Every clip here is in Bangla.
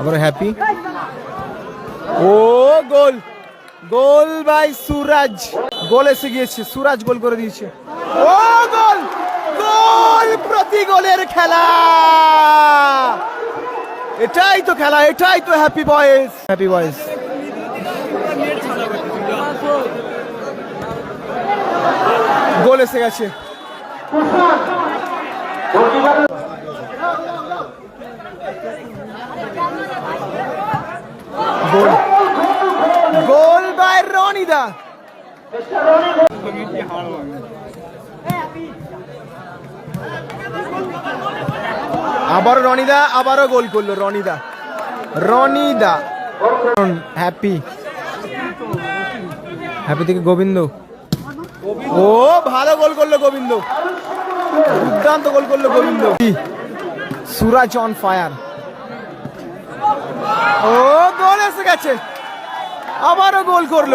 আবার হ্যাপি ও গোল। গোল বাই সুরাজ। গোল এসে গিয়েছে। সুরাজ গোল করে দিয়েছে। ও গোল। গোল প্রতি গোলের খেলা। এটাই তো খেলা এটাই তো হ্যাপি বয়েস হ্যাপি বয়েস গোল এসে গেছে। গোল। গোল বাই রনিদা। আবারও রনিদা, আবারও গোল করল রনিদা। রনিদা। হ্যাপি। হ্যাপি থেকে গোবিন্দ। ও, ভালো গোল করল গোবিন্দ। দুর্দান্ত গোল করল গোবিন্দ। সুরাজ অন ফায়ার ও, গোল এসে গেছে। আবারও গোল করল।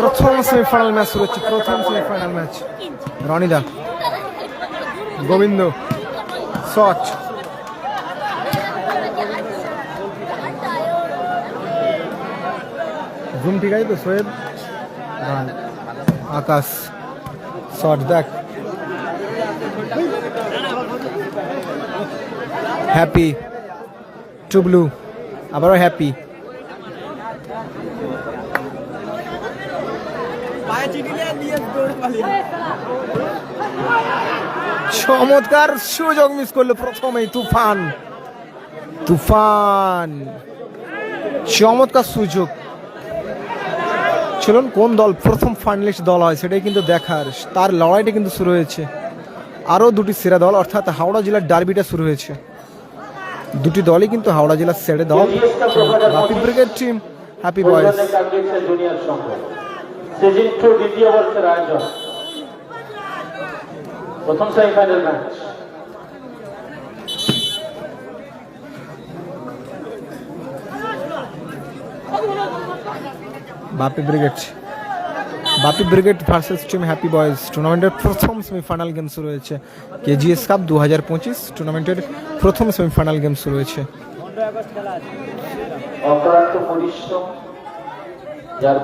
প্রথম সেমিফাইনাল ম্যাচ শুরু হচ্ছে, প্রথম সেমিফাইনাল ম্যাচ রনিদা, গোবিন্দ শট ঘুম ঠিক আছে তো সোয়েব আকাশ। শট, দেখ। হ্যাপি টুবলু আবারও হ্যাপি চমৎকার সুযোগ মিস করল প্রথমেই তুফান। তুফান। চমৎকার সুযোগ। চলুন কোন দল প্রথম ফাইনালিস্ট দল হয় সেটাই কিন্তু দেখার। তার লড়াইটা কিন্তু শুরু হয়েছে। আরও দুটি সেরা দল, অর্থাৎ হাওড়া জেলার ডার্বিটা শুরু হয়েছে। দুটি দলই কিন্তু হাওড়া জেলার সেরে দল। বাপি ব্রিগেড টিম হ্যাপি আয়োজন প্রথম semifinal match Bapi brigade. Bapi brigade versus team happy boys. টুর্নামেন্টের প্রথম সেমিফাইনাল গেম শুরু হয়েছে কেজিএস কাপ দু হাজার পঁচিশ। টুর্নামেন্টের প্রথম সেমিফাইনাল গেম শুরু হয়েছে। যার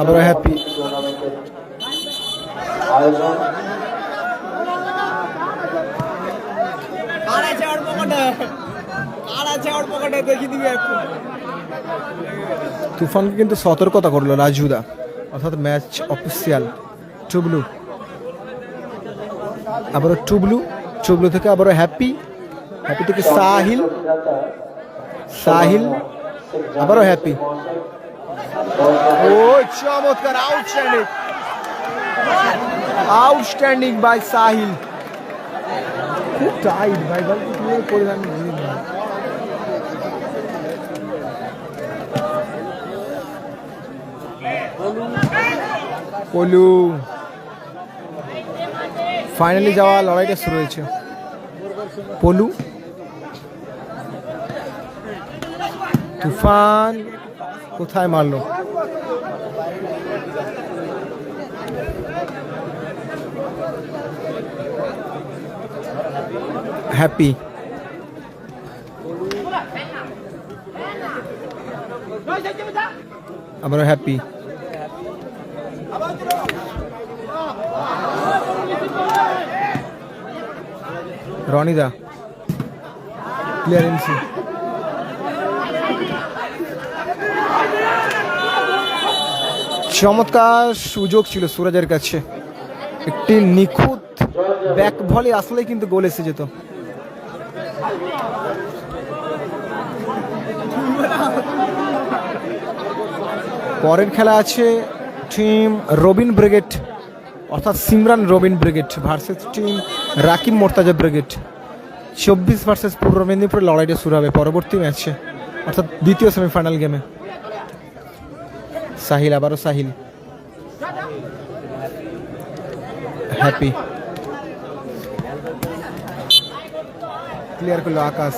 আবারও happy। টুর্নামেন্টের আয়োজন। তুফানকে কিন্তু সতর্কতা করল রাজুদা অর্থাৎ ম্যাচ অফিসিয়াল টুবলু। আবারও টুবলু টুবলু থেকে আবারও হ্যাপি হ্যাপি থেকে সাহিল সাহিল, আবারও হ্যাপি চমৎকার আউটস্ট্যান্ডিং আউটস্ট্যান্ডিং বাই সাহিল। খুব টাইট ভাই কীভাবে করবে পলু ফাইনালি যাওয়া লড়াইটা শুরু হয়েছে। পলু। তুফান কোথায় মারলো? হ্যাপি আবার হ্যাপি রনিদা ক্লিয়ারেন্সি চমৎকার সুযোগ ছিল সুরাজের কাছে। একটি নিখুঁত ব্যাক ভলে আসলে কিন্তু গোল এসে যেত। পরের খেলা আছে টিম রবিন ব্রিগেড। অর্থাৎ Simran Robin brigade versus team Rakib Mortaza brigade. চব্বিশ ভার্সেস পূর্ব মেদিনীপুরের লড়াইটা শুরু হবে পরবর্তী ম্যাচে, অর্থাৎ দ্বিতীয় সেমিফাইনাল গেমে। সাহিল, আবারও সাহিল। হ্যাপি। ক্লিয়ার করল আকাশ।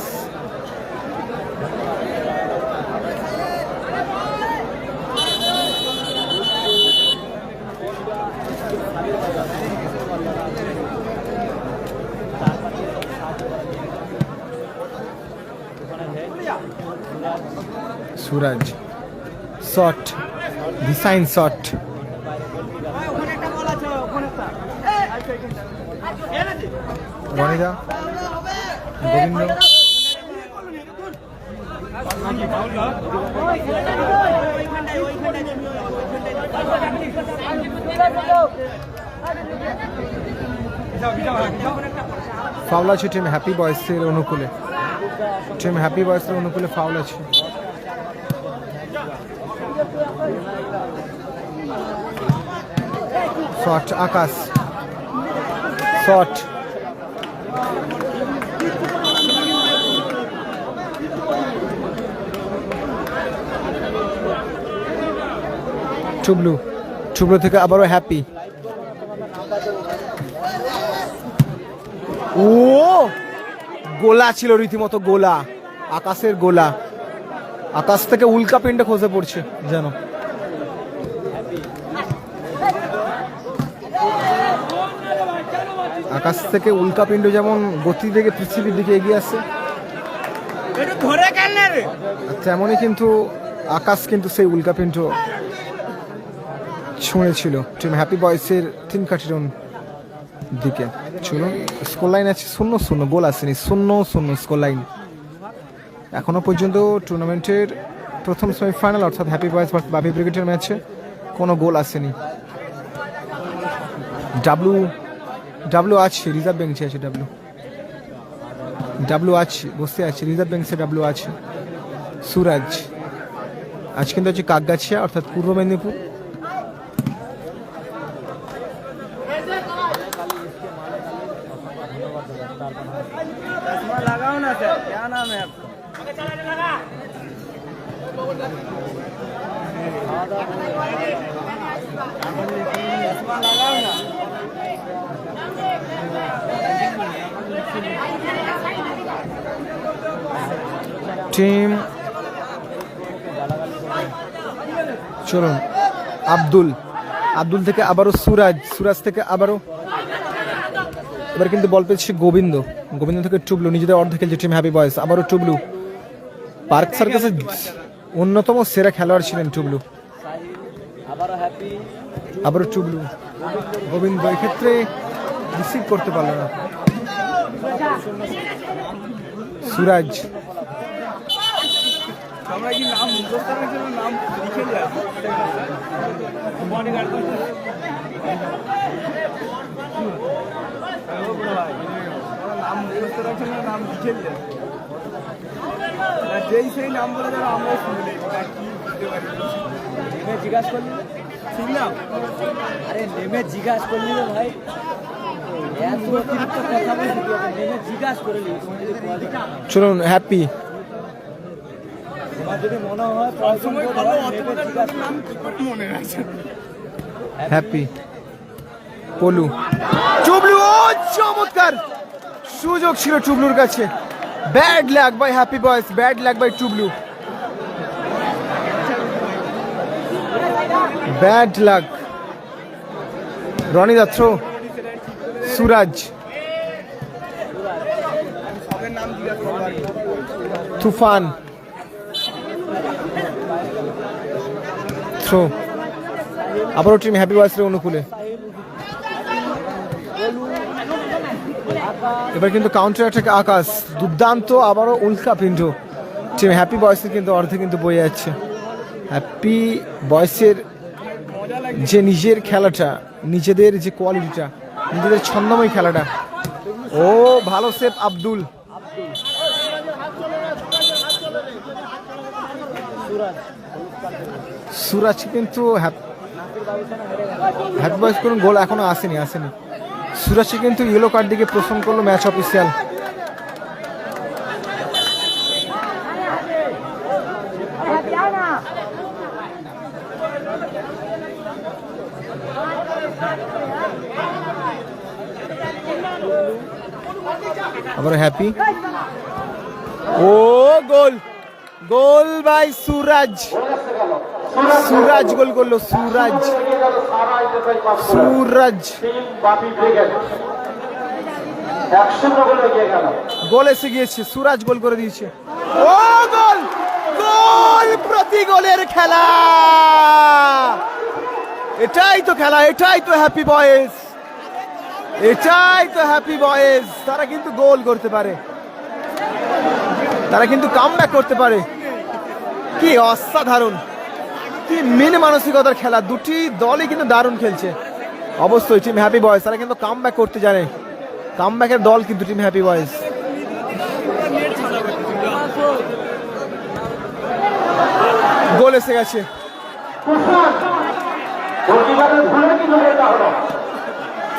সুরাজ। শট। ডিসাইন শট গোবিন্দ? ফাউল আছে টিম হ্যাপি বয়েসের অনুকূলে। টিম হ্যাপি বয়েসের অনুকূলে ফাউল আছে। শট আকাশ শট টুবলু টুবলু থেকে আবারও হ্যাপি ও! গোলা ছিল রীতিমতো গোলা। আকাশের গোলা। আকাশ থেকে উল্কা পিণ্ডে খসে পড়ছে যেন আকাশ থেকে উল্কা পিণ্ড যেমন গতি থেকে পৃথিবীর দিকে এগিয়ে আসছে তেমনই কিন্তু আকাশ কিন্তু সেই উল্কা পিণ্ড ছুঁড়েছিল টিম হ্যাপি বয়সের তিন কাঠিরন দিকে। ছিল স্কোর লাইন আছে শূন্য শূন্য গোল আসেনি শূন্য শূন্য স্কোর লাইন এখনও পর্যন্ত টুর্নামেন্টের প্রথম সেমিফাইনাল অর্থাৎ হ্যাপি বয়েস বাপি ব্রিগেডের ম্যাচে কোনো গোল আসেনি। ডাব্লু ডাব্লু আছে রিজার্ভ বেঞ্চে আছে ডাব্লু ডাব্লু আছে বসে আছে রিজার্ভ বেঞ্চে ডাব্লু আছে সুরাজ আজ কিন্তু হচ্ছে কাকগাছিয়া অর্থাৎ পূর্ব মেদিনীপুর चश्मा लगाओ ना টিম চলুন, আব্দুল। আব্দুল থেকে আবারও সুরাজ সুরাজ থেকে আবারও। এবার কিন্তু বল পেয়েছে গোবিন্দ। গোবিন্দ থেকে টুবলু নিজেদের অর্ধে খেলছে টিম হ্যাপি বয়েস আবারও টুবলু পার্ক সার্কাসের অন্যতম সেরা খেলোয়াড় ছিলেন টুবলু আবারও হ্যাপি আবারও টুবলু গোবিন্দ, এক্ষেত্রে রিসিভ করতে পারল না। সুরাজ। যেই সেই নাম বলে আমরা শুনে জিজ্ঞাসা করলি? না আরে নেমে জিজ্ঞাসা করলি রে ভাই। চলুন হ্যাপি মনে হয় মনে হ্যাপি পলু। টুবলু ও চমৎকার। সুযোগ ছিল টুবলুর কাছে। Bad luck by happy boys bad luck by Tublu. Bad luck Roni দাত্র, Suraj. Toofan. Throw. আবারও টিম হ্যাপি বয়েসের অনুকূলে। এবার কিন্তু কাউন্টার অ্যাটাক আকাশ। দুর্দান্ত, আবারও উল্কা পিণ্ড। টিম হ্যাপি বয়েসের কিন্তু অর্ধে কিন্তু বয়ে যাচ্ছে। হ্যাপি বয়েসের যে নিজের খেলাটা, নিজেদের যে কোয়ালিটিটা নিজেদের ছন্দময় খেলাটা। ও, ভালো সেফ আব্দুল। সুরাজ কিন্তু হ্যাপ- বয়েস কোনো গোল এখনও আসেনি আসেনি। সুরাজকে কিন্তু ইয়েলো কার্ড দিকে প্রশ্ন করল ম্যাচ অফিসিয়াল আবার happy O, goal. Goal by Suraj. Suraj goal করল, সুরাজ। সুরাজ। গোল এসে গিয়েছে, সুরাজ গোল করে দিয়েছে। ও, গোল! গোল প্রতি গোলের খেলা! এটাই তো খেলা, এটাই তো হ্যাপি বয়েজ এটাই তো হ্যাপি বয়েজ তারা কিন্তু গোল করতে পারে। তারা কিন্তু কাম করতে পারে। কি অসাধারণ। কি মিন মানসিকতার খেলা। দুটি দলই কিন্তু দারুণ খেলছে। অবশ্যই টিম হ্যাপি বয়েজ তারা কিন্তু কাম করতে জানে। কাম দল কিন্তু টিম হ্যাপি বয়েজ গোল এসে গেছে।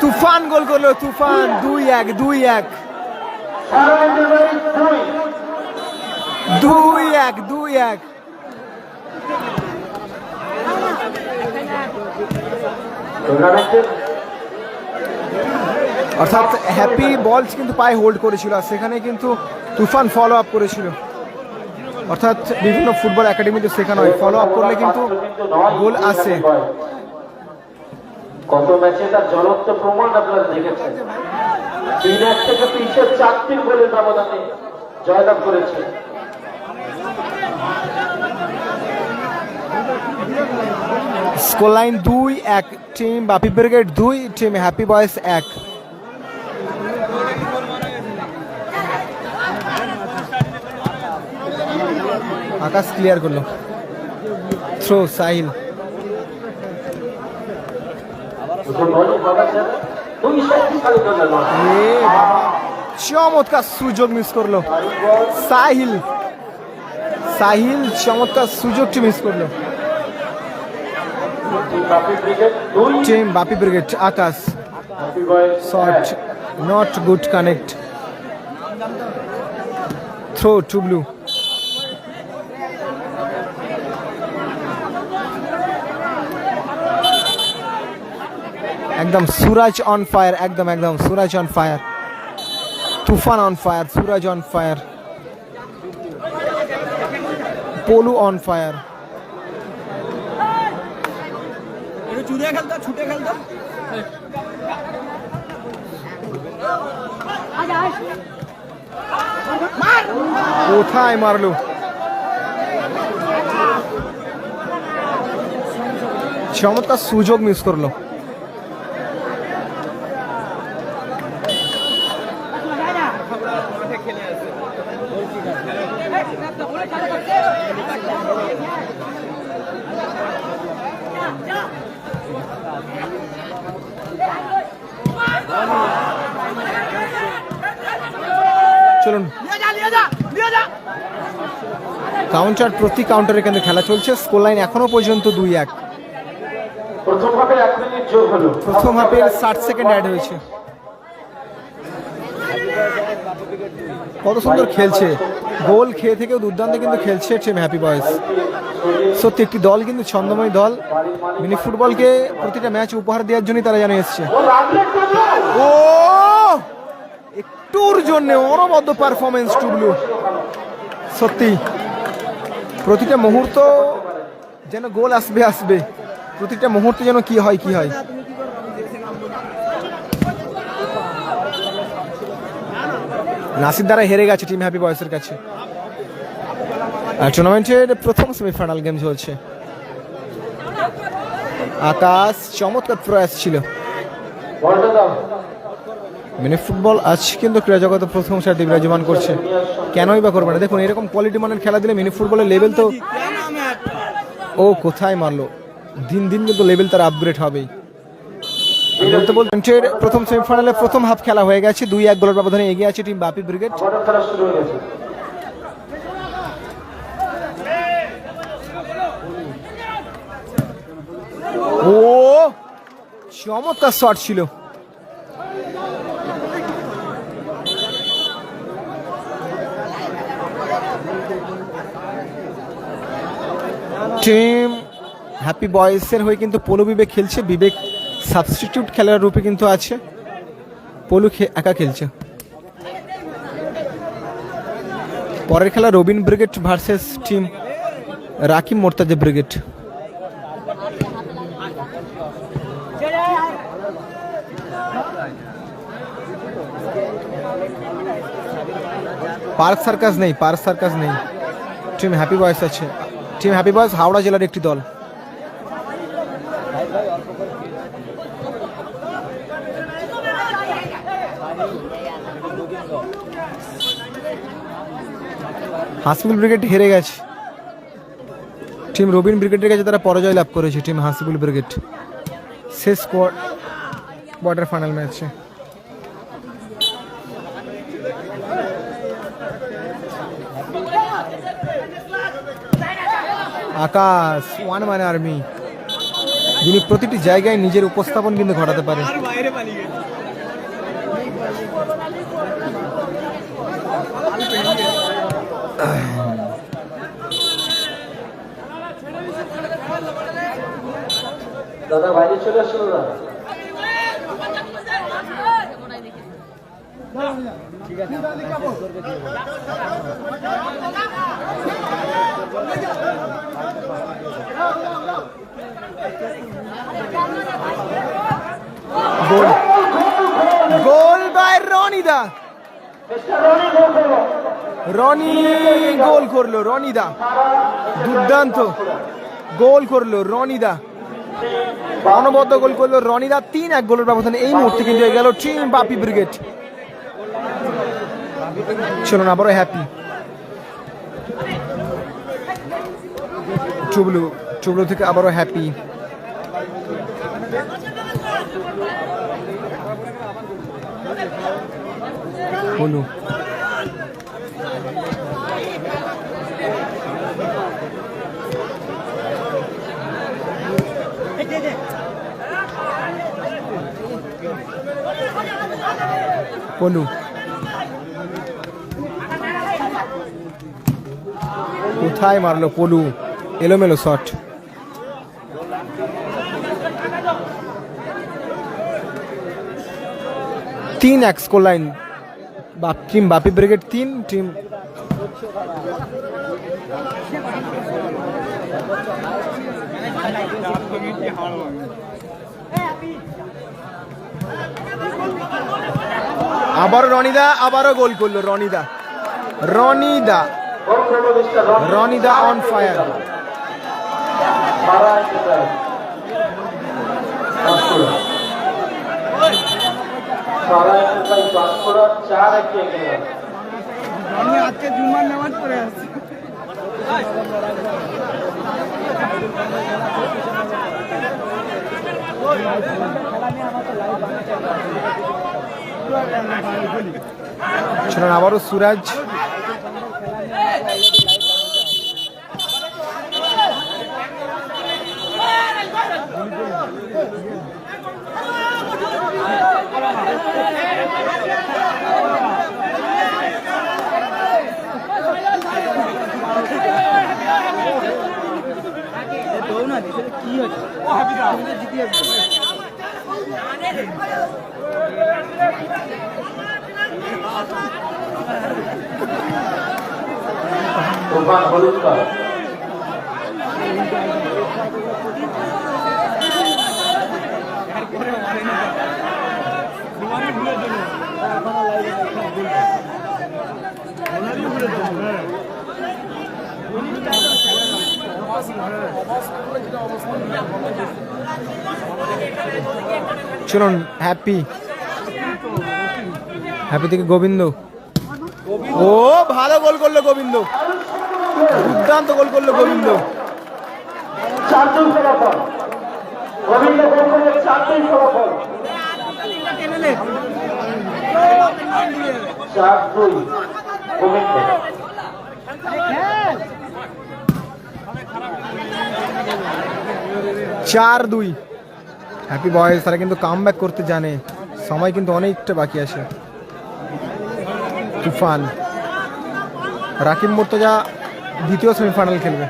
তুফান গোল করল তুফান দুই এক দুই এক। দুই। দুই এক দুই এক। অর্থাৎ হ্যাপি বলস কিন্তু পায়ে হোল্ড করেছিল আর সেখানে কিন্তু তুফান ফলো আপ করেছিল। অর্থাৎ বিভিন্ন ফুটবল একাডেমিতে শেখানো হয়। ফলো আপ করলে কিন্তু গোল আসে। কত ম্যাচে তার জ্বলন্ত প্রমাণ আপনারা দেখেছেন। তিন এক থেকে পিছিয়ে চারটি গোলের ব্যবধানে জয়লাভ করেছে। স্কোর লাইন দুই, এক টিম, বাপি ব্রিগেড দুই, টিম হ্যাপি বয়েস এক। আকাশ ক্লিয়ার করল। থ্রো, সাহিল। চমৎকার সুযোগ মিস করল। সাহিল সাহিল চমৎকার সুযোগটি মিস করল। Team Bapi brigade Akash shot not good connect throw Tublu. একদম সুরাজ অন ফায়ার একদম একদম Suraj on fire Tufan on fire Suraj on fire Polu on fire কোথায় মারলো? চমৎকার সুযোগ মিস করল চলুন কাউন্টার প্রতি কাউন্টারে কিন্তু খেলা চলছে। স্কোর লাইন এখনও পর্যন্ত দুই এক। প্রথম হাফে ষাট সেকেন্ড অ্যাড হয়েছে। কত সুন্দর খেলছে। গোল খেয়ে থেকেও দুর্দান্ত কিন্তু খেলছে টিম হ্যাপি বয়েস সত্যি একটি দল কিন্তু ছন্দময় দল। মিনি ফুটবলকে প্রতিটা ম্যাচ উপহার দেওয়ার জন্যই তারা জানিয়ে এসছে। ও একটুর জন্য অনবদ্য পারফরমেন্স টুবলু সত্যি। প্রতিটা মুহূর্ত যেন গোল আসবে আসবে। প্রতিটা মুহূর্ত যেন কি হয় কি হয়। নাসির দ্বারা হেরে গেছে টিম হ্যাপি বয়সের কাছে। আর টুর্নামেন্টের প্রথম সেমিফাইনাল গেম চলছে। আকাশ চমৎকার প্রয়াস ছিল। মিনি ফুটবল আজ কিন্তু ক্রীড়া জগতে প্রথম সারিতে বিরাজমান করছে। কেনই বা করবে না? দেখুন, এরকম কোয়ালিটি মানের খেলা দিলে মিনি ফুটবলের লেভেল তো ও কোথায় মারলো? দিন দিন কিন্তু লেভেল তার আপগ্রেড হবেই। বলতে বলতে প্রথম সেমিফাইনালে প্রথম হাফ খেলা হয়ে গেছে। দুই এক গোলের ব্যবধানে এগিয়ে আছে টিম বাপি ব্রিগেড। ও, চমৎকার শট ছিল। টিম হ্যাপি বয়েসের হয়ে কিন্তু পলু বিবেক খেলছে। বিবেক সাবস্টিটিউট খেলার রূপে কিন্তু আছে। পলু একা খেলছে। পরের খেলা Robin brigade versus team Rakim Mortaza brigade. Park Circus নেই, পার্ক সার্কাস নেই। টিম হ্যাপি বয়েস আছে। টিম হ্যাপি বয়েজ হাওড়া জেলার একটি দল। হাসিবুল ব্রিগেড হেরে গেছে। টিম রবিন ব্রিগেডের কাছে তারা পরাজয় লাভ করেছে টিম হাসিবুল ব্রিগেড। শেষ কোয়ার্টার ফাইনাল ম্যাচে আকাশ, ওয়ান ম্যান আর্মি, যিনি প্রতিটি জায়গায় নিজের উপস্থাপন কিন্তু ঘটাতে পারে। আর বাইরে পালিয়ে গেছে দাদা, বাইরে চলে আসলো না গোল গোল বাই রনিদা। রনি গোল করল, রনিদা। দুর্দান্ত। গোল করল, রনিদা। অনবদ্য গোল করল, রনিদা। তিন এক গোলের ব্যবধানে এই মুহূর্তে কিন্তু হয়ে গেল টিম বাপি ব্রিগেড। চলুন আবারও হ্যাপি চুবলু চুবলু থেকে আবারও হ্যাপি হলু পলু কোথায় মারলো, পলু, এলোমেলো শট। তিন এক score line team Bapi brigade তিন টিম আবারও রনিদা, আবারও গোল করল রনিদা। রনিদা। রনিদা অন ফায়ার। আমি আজকে জুমার নামাজ পড়ে আসছি আবারও সুরাজ দৌড় না দিলে কি হচ্ছে জিতে যাবে তুফান হলুদকার চলুন হ্যাপি হ্যাপি থেকে গোবিন্দ। ও ভালো গোল করল গোবিন্দ। দুর্দান্ত গোল করল গোবিন্দ। চার দুই গোবিন্দ গোল করল চার দুই। হ্যাপি বয়েজ তারা কিন্তু কাম করতে জানে। সময় কিন্তু অনেকটা বাকি আছে। তুফান। রাকিব মুর্তজা দ্বিতীয় সেমিফাইনাল খেলবে।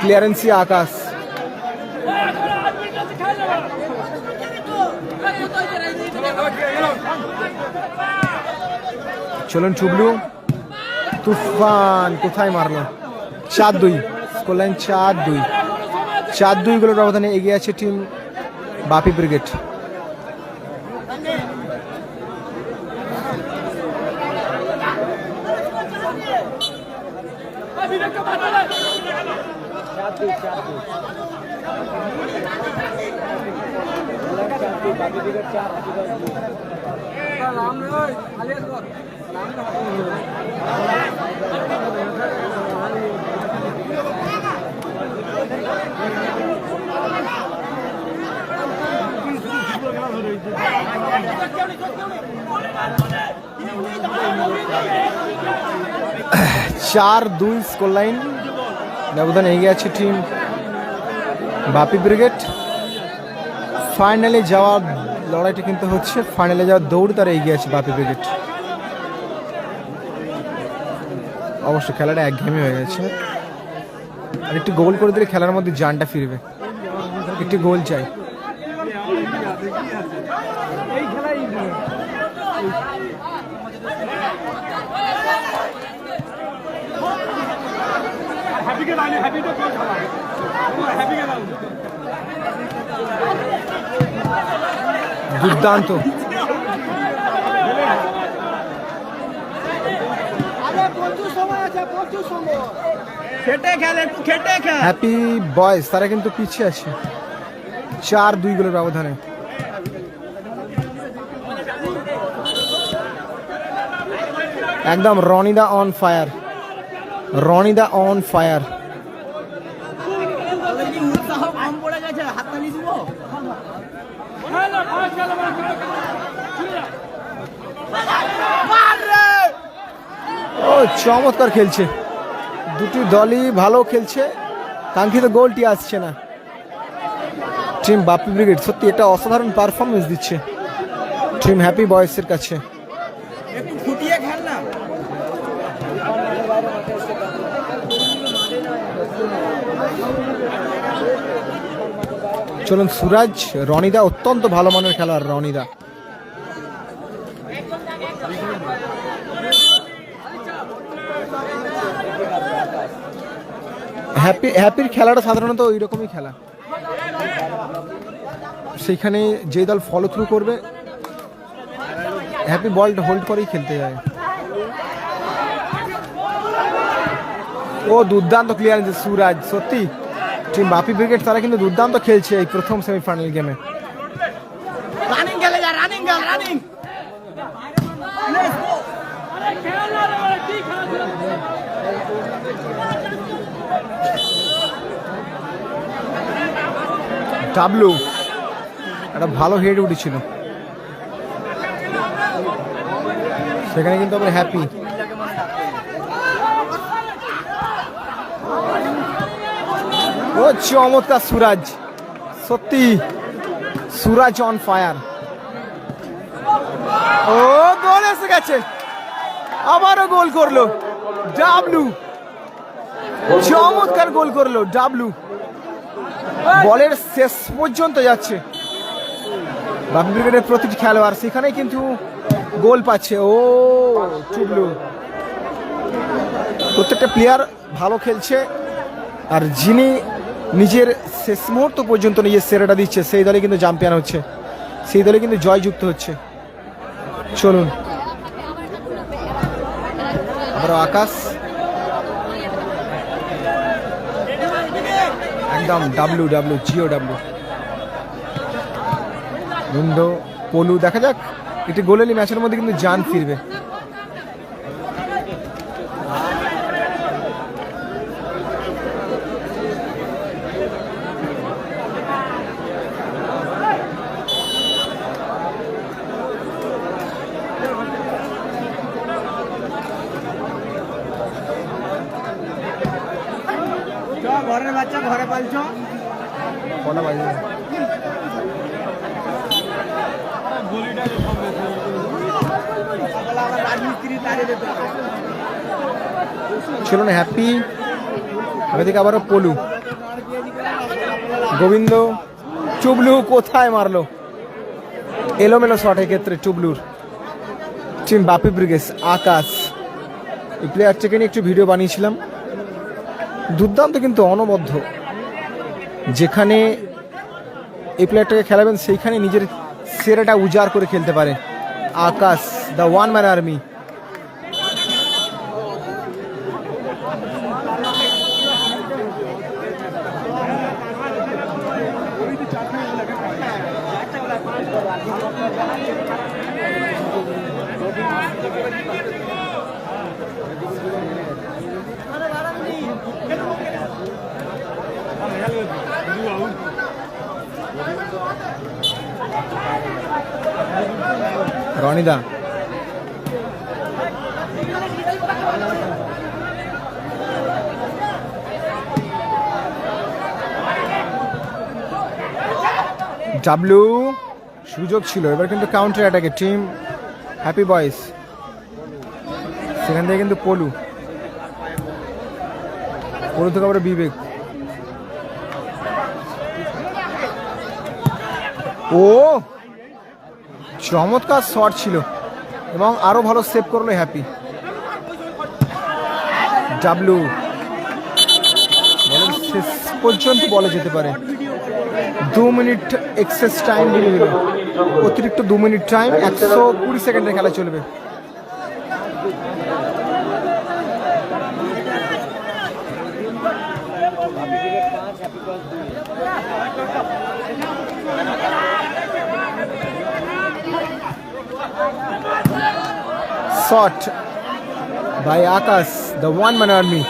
ক্লিয়ারেন্সি আকাশ। চলুন চুবলু। তুফান, কোথায় মারলো? চার দুই স্কোর লাইন চার দুই। চার দুই গোলের ব্যবধানে এগিয়ে আছে টিম বাপি ব্রিগেড। চার চার দুই স্কোর লাইন ব্যবধানে এগিয়ে আছে টিম বাপি ব্রিগেড। ফাইনালে যাওয়ার লড়াইটা কিন্তু হচ্ছে ফাইনালে যাওয়ার দৌড় তারা এগিয়ে আছে বাপি ব্রিগেড। অবশ্য খেলাটা একঘেয়েমি হয়ে গেছে। আর একটু গোল করে দিলে খেলার মধ্যে জানটা ফিরবে। একটু গোল চাই। দুর্দান্ত খেটে খেলে একটু খেটে খেল হ্যাপি বয়েস তারা কিন্তু পিছিয়ে আছে। চার দুই গোলের ব্যবধানে। একদম রনিদা অন ফায়ার রনিদা অন ফায়ার ও, চমৎকার খেলছে। দুটি দলই ভালো খেলছে। কাঙ্ক্ষিত গোলটি আসছে না। টিম বাপি ব্রিগেড সত্যি এটা অসাধারণ পারফরমেন্স দিচ্ছে। টিম হ্যাপি বয়েসের কাছে। চলুন সুরাজ রনিদা অত্যন্ত ভালো মানের খেলোয়াড় রনিদা। হ্যাপি হ্যাপির খেলাটা সাধারণত ওই রকমই খেলা। সেখানে যে দল ফলো থ্রু করবে হ্যাপি বলটা হোল্ড করেই খেলতে যায়। ও দুর্দান্ত ক্লিয়ার সুরাজ, সত্যি। টিম বাপি ব্রিগেড তারা কিন্তু দুর্দান্ত খেলছে এই প্রথম সেমিফাইনাল গেমে রানিং খেলে যা রানিং খেল রানিং ডাবলু একটা ভালো হেড উঠেছিল। সেখানে কিন্তু আমরা হ্যাপি ও চমৎকার সুরাজ। সত্যি, সুরাজ অন ফায়ার ও গোল এসে গেছে। আবারও গোল করল। ডাবলু। চমৎকার গোল করল, ডাবলু। বলের শেষ পর্যন্ত যাচ্ছে। বাপি ব্রিগেডের প্রতিটি খেলোয়াড় সেখানে কিন্তু গোল পাচ্ছে। ও টুবলু প্রত্যেকটা প্লেয়ার ভালো খেলছে। আর যিনি নিজের শেষ মুহূর্ত পর্যন্ত নিজের সেরাটা দিচ্ছে, সেই দলে কিন্তু চ্যাম্পিয়ন হচ্ছে। সেই দলে কিন্তু জয়যুক্ত হচ্ছে। চলুন। আবারও আকাশ। একদম ডাব্লু ডাব্লু জিও ডাব্লু বন্ধু পলু, দেখা যাক। একটি গোলেলি ম্যাচের মধ্যে কিন্তু যান ফিরবে চ ঘরের বাচ্চা ঘরে পালছ কটা বাজে সকালে আবার রাজমিস্ত্রি তারে যেতে হবে ছিল না হ্যাপি এদিকে আবারও পলু। গোবিন্দ, চুবলু কোথায় মারলো? এলোমেলো শট ক্ষেত্রে চুবলুর। টিম বাপি ব্রিগেস, আকাশ। এই প্লেয়ারটাকে নিয়ে একটু ভিডিও বানিয়েছিলাম। দুর্দান্ত কিন্তু অনবদ্য। যেখানে এই প্লেয়ারটাকে খেলাবেন, সেইখানে নিজের সেরাটা উজাড় করে খেলতে পারে। Akash the one man army রনিদা ডাব্লু সুযোগ ছিল। এবার কিন্তু কাউন্টার অ্যাটাকে টিম হ্যাপি বয়েস সেখান থেকে কিন্তু পলু। পলু থেকে আবার বিবেক। ও! চমৎকার শট ছিল এবং আরও ভালো সেভ করল হ্যাপি ডাব্লু শেষ পর্যন্ত বলে যেতে পারে। দু মিনিট এক্সেস টাইম অতিরিক্ত দু মিনিট টাইম একশো কুড়ি সেকেন্ডের খেলা চলবে। পাঁচ happy Sought by Akas, the one man army.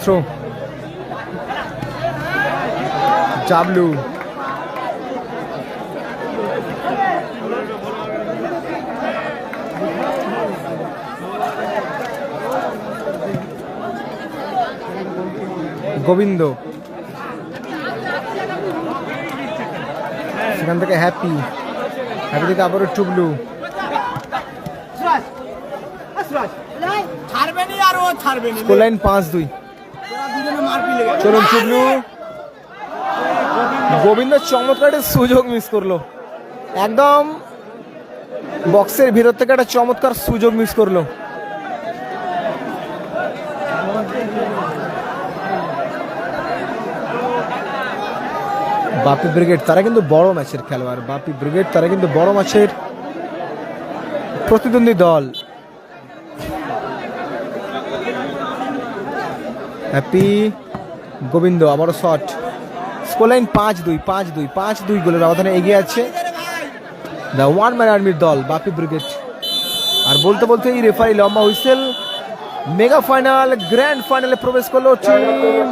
Throw. Jablu Gobinda. সেখান থেকে হ্যাপি হ্যাপি থেকে আবারও টুবলু। স্কোর লাইন পাঁচ দুই। চলুন টুবলু। গোবিন্দ চমৎকার একটা সুযোগ মিস করল। একদম বক্সের ভিতর থেকে একটা চমৎকার সুযোগ মিস করল। বাপি ব্রিগেড, তারা কিন্তু বড় ম্যাচের খেলোয়াড়। বাপি ব্রিগেড, তারা কিন্তু বড় ম্যাচের প্রতিদ্বন্দ্বী দল। হ্যাপি গোবিন্দ, আবারও শট। স্কোর লাইন পাঁচ দুই পাঁচ দুই পাঁচ দুই গোলের ব্যবধানে এগিয়ে আছে দ্য ওয়ান ম্যান আর্মির দল, বাপি ব্রিগেড। আর বলতে বলতে এই রেফারি লম্বা হুইসেল, মেগা ফাইনাল, গ্র্যান্ড ফাইনালে প্রবেশ করল টিম।